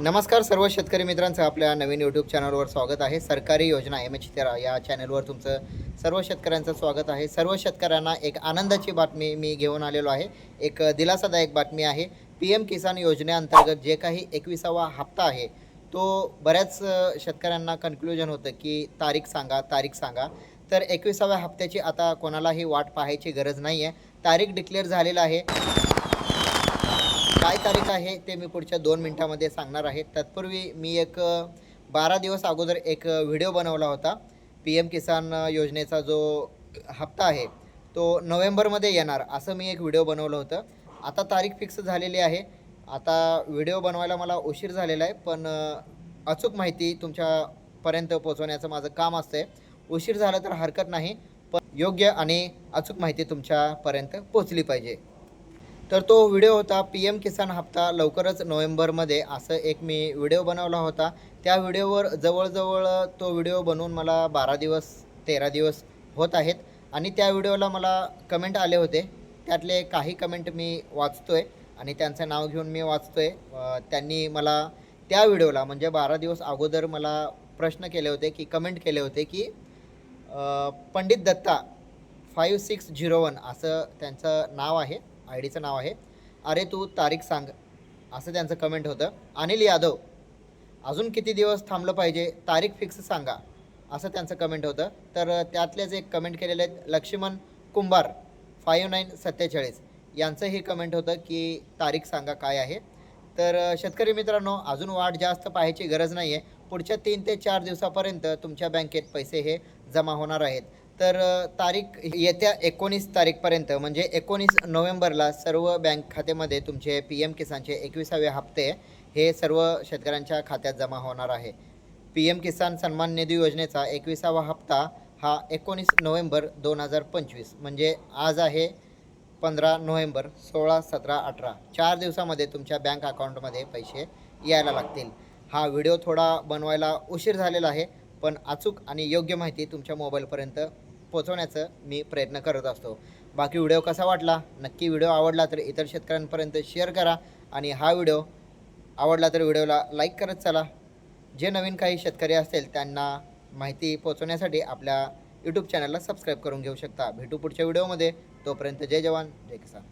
नमस्कार सर्व शेतकरी मित्रांचं आपल्या नवीन यूट्यूब चॅनलवर स्वागत आहे. सरकारी योजना एम एच तेरा या चॅनलवर तुमचं सर्व शेतकऱ्यांचं स्वागत आहे. सर्व शेतकऱ्यांना एक आनंदाची बातमी मी घेऊन आलेलो आहे. एक दिलासादायक बातमी आहे. पी एम किसान योजनेअंतर्गत जे काही एकविसावा हप्ता आहे तो बऱ्याच शेतकऱ्यांना कन्क्लुजन होतं की तारीख सांगा तारीख सांगा. तर एकविसाव्या हप्त्याची आता कोणालाही वाट पाहायची गरज नाही आहे तारीख डिक्लेअर झालेला आहे. काय तारीख आहे ते मी पुढच्या दोन मिनटामध्ये सांगणार आहे. तत्पूर्वी मी एक बारा दिवस अगोदर एक व्हिडिओ बनवला होता. पी एम किसान योजनेचा जो हप्ता आहे तो नोव्हेंबरमध्ये येणार असं मी एक व्हिडिओ बनवलं होतं. आता तारीख फिक्स झालेली आहे. आता व्हिडिओ बनवायला मला उशीर झालेला आहे पण अचूक माहिती तुमच्यापर्यंत पोचवण्याचं माझं काम असतं उशीर झाला तर हरकत नाही पण योग्य आणि अचूक माहिती तुमच्यापर्यंत पोचली पाहिजे. तर तो व्हिडिओ होता पी एम किसान हप्ता लवकरच नोव्हेंबरमध्ये. असं एक मी व्हिडिओ बनवला होता. त्या व्हिडिओवर जवळजवळ तो व्हिडिओ बनवून मला बारा दिवस तेरा दिवस होत आहेत. आणि त्या व्हिडिओला मला कमेंट आले होते. त्यातले काही कमेंट मी वाचतो आहे आणि त्यांचं नाव घेऊन मी वाचतो आहे त्यांनी मला त्या व्हिडिओला म्हणजे बारा दिवस अगोदर मला प्रश्न केले होते की कमेंट केले होते की Pandit Datta five six zero one असं त्यांचं नाव आहे. आय डीचं नाव आहे. अरे तू तारीख सांग असं त्यांचं कमेंट होतं. अनिल यादव अजून किती दिवस थांबलं पाहिजे तारीख फिक्स सांगा असं त्यांचं कमेंट होतं. तर त्यातलेच एक कमेंट केलेले आहेत लक्ष्मण कुंभार फाईव्ह नाईन सत्तेचाळीस यांचंही कमेंट होतं की तारीख सांगा काय आहे. तर शेतकरी मित्रांनो अजून वाढ जास्त पाहायची गरज नाही आहे पुढच्या तीन ते चार दिवसापर्यंत तुमच्या बँकेत पैसे हे जमा होणार आहेत. तर तारीख येत्या एकोणीस तारीखपर्यंत म्हणजे एकोणीस नोव्हेंबरला सर्व बँक खात्यामध्ये तुमचे पी एम किसानचे एकविसावे हप्ते हे सर्व शेतकऱ्यांच्या खात्यात जमा होणार आहे. पी एम किसान सन्मान निधी योजनेचा एकविसावा हप्ता हा एकोणीस नोव्हेंबर दोन हजार पंचवीस म्हणजे आज आहे पंधरा नोव्हेंबर सोळा सतरा अठरा. चार दिवसामध्ये तुमच्या बँक अकाउंटमध्ये पैसे यायला लागतील. हा व्हिडिओ थोडा बनवायला उशीर झालेला आहे पण अचूक आणि योग्य माहिती तुमच्या मोबाईलपर्यंत पोचवण्याचं मी प्रयत्न करत असतो. बाकी व्हिडिओ कसा वाटला? नक्की व्हिडिओ आवडला तर इतर शेतकऱ्यांपर्यंत शेअर करा आणि हा व्हिडिओ आवडला तर व्हिडिओला लाईक करत चला. जे नवीन काही शेतकरी असतील त्यांना माहिती पोचवण्यासाठी आपल्या यूट्यूब चॅनलला सबस्क्राईब करून घेऊ शकता. भेटू पुढच्या व्हिडिओमध्ये. तोपर्यंत जय जवान जय किसान.